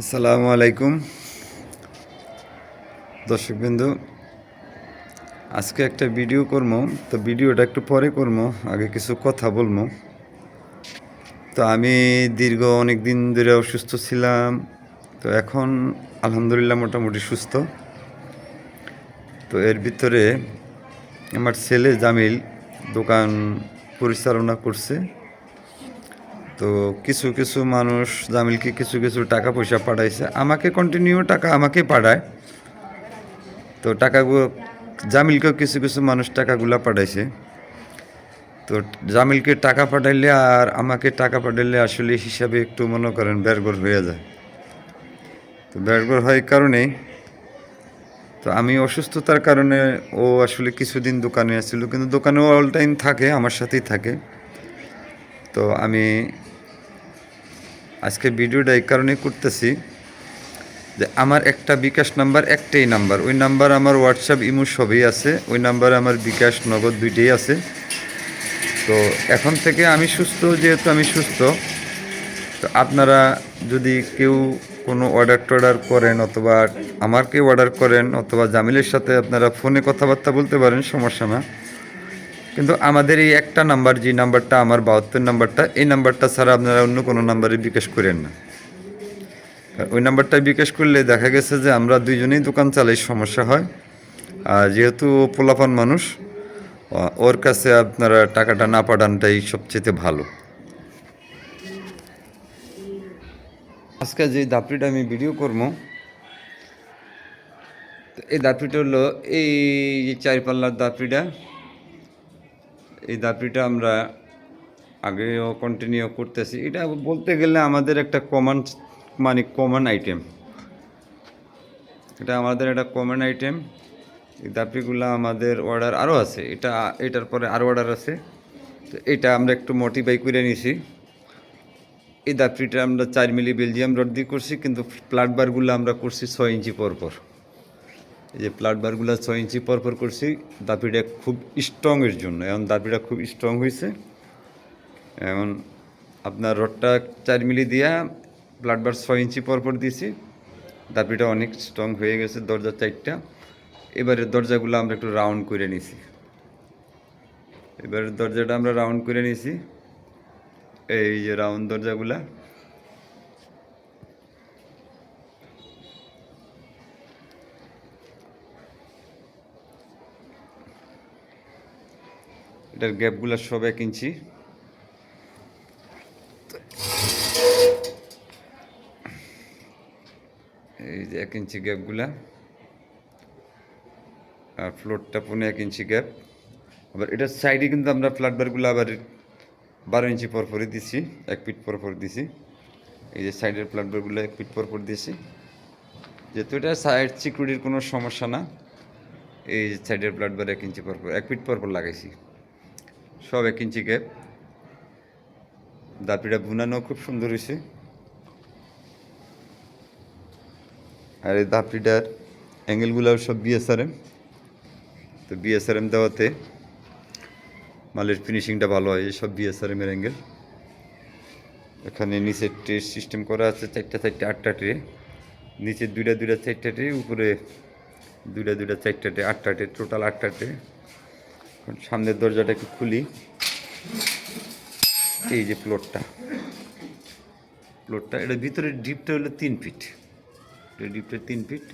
আসসালামু আলাইকুম। দর্শকবিন্দু, আজকে একটা ভিডিও করব। তো ভিডিওটা একটু পরে করব, আগে কিছু কথা বলব। তো আমি দীর্ঘ অনেক দিন ধরে অসুস্থ ছিলাম। তো এখন আলহামদুলিল্লাহ মোটামুটি সুস্থ। তো এর ভিতরে আমার ছেলে জামিল দোকান পরিচালনা করছে। তো কিছু কিছু মানুষ জামিলকে কিছু কিছু টাকা পয়সা পাঠাইছে। আমাকে কন্টিনিউ টাকা আমাকে পাঠায়। তো টাকাগুলো, জামিলকেও কিছু কিছু মানুষ টাকাগুলো পাঠাইছে। তো জামিলকে টাকা পাঠাইলে আর আমাকে টাকা পাঠাইলে আসলে হিসাবে একটু মনে করেন বেরগর হয়ে যায়। তো বেরগর হয় কারণে তো আমি অসুস্থতার কারণে ও আসলে কিছুদিন দোকানে আসছিল, কিন্তু দোকানেও অল টাইম থাকে, আমার সাথেই থাকে। তো আমি আজকে ভিডিওটা এই কারণেই করতেছি যে আমার একটা বিকাশ নাম্বার, একটাই নাম্বার। ওই নাম্বার আমার হোয়াটসঅ্যাপ ইমো সবই আছে। ওই নাম্বার আমার বিকাশ নগদ দুইটাই আছে। তো এখন থেকে আমি সুস্থ, যেহেতু আমি সুস্থ, তো আপনারা যদি কেউ কোনো অর্ডার টর্ডার করেন অথবা আমাকে অর্ডার করেন অথবা জামিলের সাথে আপনারা ফোনে কথাবার্তা বলতে পারেন, সমস্যা না। কিন্তু আমাদের এই একটা নাম্বার, যে নাম্বারটা আমার বাহাত্তর নাম্বারটা, এই নাম্বারটা ছাড়া আপনারা অন্য কোনো নাম্বারে বিকাশ করেন না। ওই নাম্বারটা বিকাশ করলে দেখা গেছে যে আমরা দুইজনেই দোকান চালাই, সমস্যা হয়। আর যেহেতু পোলাপান মানুষ ওর কাছে আপনারা টাকাটা না পাঠানটাই সবচেয়ে ভালো। আজকে যে দাপড়িটা আমি ভিডিও করব, এই দাপড়িটা হলো এই যে চার দাপড়িটা এই দাপড়িটা আমরা আগেও কন্টিনিউ করতেছি। এটা বলতে গেলে আমাদের একটা কমন মানে কমন আইটেম এটা আমাদের একটা কমন আইটেম এই দাপড়িগুলো আমাদের অর্ডার আরও আছে। এটা, এটার পরে আরও অর্ডার আছে। তো এটা আমরা একটু মডিফাই করে নিছি। এই দাপড়িটা আমরা চার মিলি বেলজিয়াম রড দিয়ে করছি, কিন্তু প্লাট বারগুলো আমরা করছি ছয় ইঞ্চি পর পর। এই যে প্লাট বারগুলো ছয় ইঞ্চি পর পর করছি, দাপিটা খুব স্ট্রংয়ের জন্য। এখন দাপিটা খুব স্ট্রং হয়েছে এখন আপনার রডটা চার মিলি দিয়া প্লাট বার ছয় ইঞ্চি পর পর দিয়েছি দাপিটা অনেক স্ট্রং হয়ে গেছে দরজা চারটা। এবারে দরজাগুলো আমরা একটু রাউন্ড করে নিছি। এবারে দরজাটা আমরা রাউন্ড করে নিছি। এই যে রাউন্ড দরজাগুলা। এটার গ্যাপগুলো সব এক ইঞ্চি। এই যে এক ইঞ্চি গ্যাপগুলা। আর ফ্লোরটা পনেরো এক ইঞ্চি গ্যাপ। আবার এটার সাইডে কিন্তু আমরা ফ্ল্যাট বারগুলো আবার বারো ইঞ্চি পর পরে দিছি, এক ফিট পর পর দিছি। এই যে সাইডের ফ্ল্যাট বারগুলো এক ফিট পর পর দিয়েছি যেহেতু এটা সাইড সিকিউরিটির কোনো সমস্যা না, এই সাইডের ফ্ল্যাট বার এক ইঞ্চি পর পর, এক ফিট পর পর লাগাইছি। সব এক ইঞ্চি গ্যাপ দাপিটা বুনানো খুব সুন্দর হয়েছে। আর এই দাপড়িটার অ্যাঙ্গেলগুলো সব বিএসআরএম তো বিএসআরএম দেওয়াতে মালের ফিনিশিংটা ভালো হয় সব বিএসআরএম এর অ্যাঙ্গেল এখানে নিচে ট্রে সিস্টেম করা আছে, চারটা চারটে, আটটা ট্রে নিচে দুইটা দুইটা চারটা ট্রে উপরে দুইটা দুইটা চারটা ট্রে আটটা ট্রে টোটাল আটটা ট্রে এখন সামনের দরজাটা একটু খুলি। এই যে প্লটটা প্লটটা এটা ভিতরে ডিপটা হলো তিন ফিট ডিপটা তিন ফিট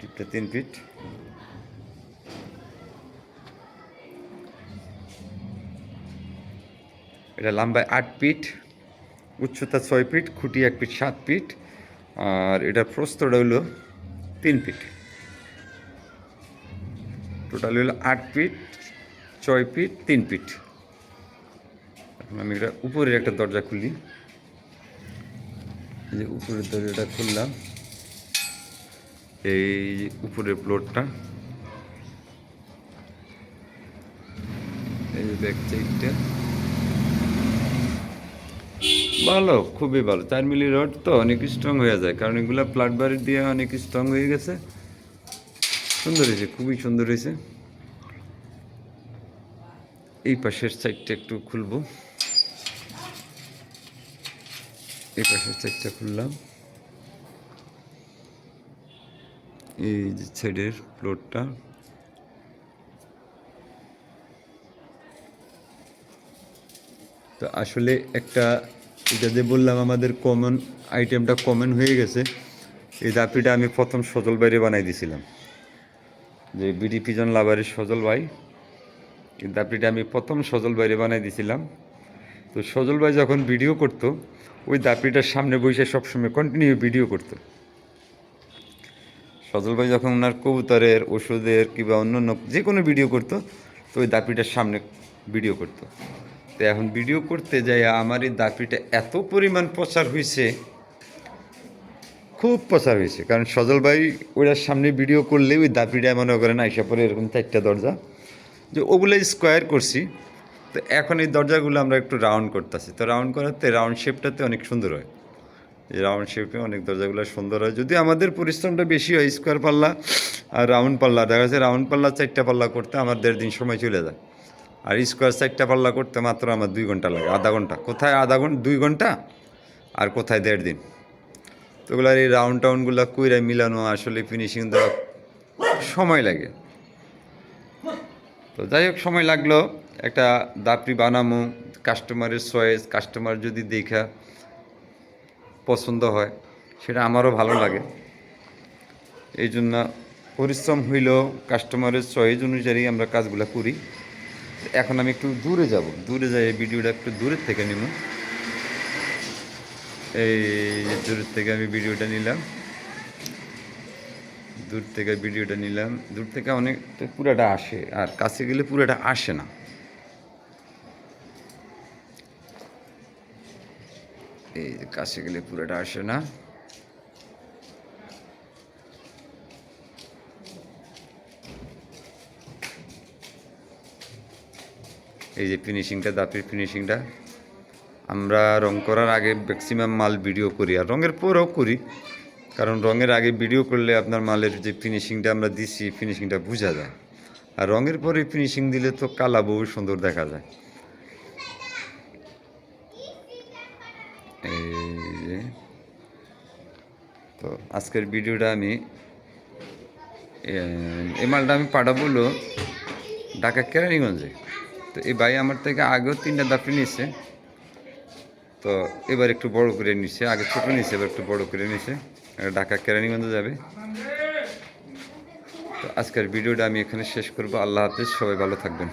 ডিপটা তিন ফিট এটা লম্বায় আট ফিট উচ্চতা ছয় ফিট খুঁটি এক ফিট সাত ফিট আর এটা প্রস্তটা হলো তিন ফিট টোটাল হলো আট ফিট ছয় ফিট তিন ফিট এখন আমি এটা উপরের একটা দরজা খুলি যে উপরের দরজাটা খুললাম, এই উপরের ফ্লোরটা এই ব্যাক সাইডটা ভালো, খুবই ভালো। চার মিলি রড তো অনেক স্ট্রং হয়ে যায়, কারণ এগুলো প্লাট বাড়ি দিয়ে অনেক স্ট্রং হয়ে গেছে। সুন্দর হয়েছে, খুবই সুন্দর হয়েছে। এই পাশের সাইডটা একটু খুলবো। এই পাশের সাইডটা খুললাম। এই যে সাইডের ফ্লোরটা তো আসলে একটা এটা যে বললাম, আমাদের কমন আইটেমটা কমন হয়ে গেছে। এই দাপিটা আমি প্রথম সজল বাইরে বানাই দিয়েছিলাম যে বিডি পিজন লাভারের সজল ভাই, এই দাপিটা আমি প্রথম সজল বাইরে বানাই দিয়েছিলাম তো সজল ভাই যখন ভিডিও করতো, ওই দাপিটার সামনে বসে সবসময় কন্টিনিউ ভিডিও করতো। সজল ভাই যখন ওনার কবুতরের, ওষুধের কিংবা অন্য অন্য যে কোনো ভিডিও করতো, তো ওই দাপিটার সামনে ভিডিও করতো। তো এখন ভিডিও করতে যাই আমার এই দাপিটা এত পরিমাণ প্রচার হয়েছে খুব প্রচার হয়েছে কারণ সজল ভাই ওটার সামনে ভিডিও করলে ওই দাপিটা মনে করেন আইসা পরে এরকম চারটা দরজা, যে ওগুলো স্কোয়ার করছি। তো এখন এই দরজাগুলো আমরা একটু রাউন্ড করতেছি। তো রাউন্ড করাতে রাউন্ড শেপটাতে অনেক সুন্দর হয়। এই রাউন্ড শেপে অনেক দরজাগুলো সুন্দর হয়। যদি আমাদের পরিশ্রমটা বেশি হয় স্কোয়ার পাল্লা আর রাউন্ড পাল্লা। দেখা যাচ্ছে রাউন্ড পাল্লা চারটা পাল্লা করতে আমার দেড় দিন সময় চলে যায়। আর স্কোয়ার চারটা পাল্লা করতে মাত্র আমার দুই ঘণ্টা লাগে, আধা ঘণ্টা। কোথায় আধা ঘণ্টা? দুই ঘণ্টা আর কোথায় দেড় দিন? তো ওগুলার এই রাউন্ড টাউনগুলো কইরা মিলানো আসলে ফিনিশিং দেওয়া সময় লাগে। তো যাই হোক, সময় লাগল। একটা দাপড়ি বানামো কাস্টমারের চয়েস কাস্টমার যদি দেখা পছন্দ হয়, সেটা আমারও ভালো লাগে। এই জন্য পরিশ্রম হইলেও কাস্টমারের চয়েস অনুযায়ী আমরা কাজগুলো করি। এখন আমি একটু দূরে যাব। দূরে যাই, এই ভিডিওটা একটু দূরের থেকে নিব। এই দূরের থেকে আমি ভিডিওটা নিলাম। দূর থেকে ভিডিওটা নিলাম। দূর থেকে অনেক পুরাটা আসে, আর কাছে গেলে পুরাটা আসে না। এই কাছে গেলে পুরোটা আসে না। এই যে ফিনিশিংটা দাঁতের ফিনিশিংটা আমরা রং করার আগে ম্যাক্সিমাম মাল ভিডিও করি, আর রঙের পরেও করি। কারণ রঙের আগে ভিডিও করলে আপনার মালের যে ফিনিশিংটা আমরা দিছি ফিনিশিংটা বোঝা যায়। আর রঙের পরে ফিনিশিং দিলে তো কালা বহু সুন্দর দেখা যায়। এই তো আজকের ভিডিওটা আমি এই মালটা আমি পাঠাবো ঢাকা কেরানীগঞ্জে। তো এই ভাই আমার থেকে আগেও তিনটা দাপি নিছে। তো এবার একটু বড় করে নিছে, আগে ছোটো নিছে, এবার একটু বড় করে নিছে। ঢাকা কেরানীগঞ্জে যাবে। তো আজকের ভিডিওটা আমি এখানে শেষ করব। আল্লাহ হাফিজ, সবাই ভালো থাকবেন।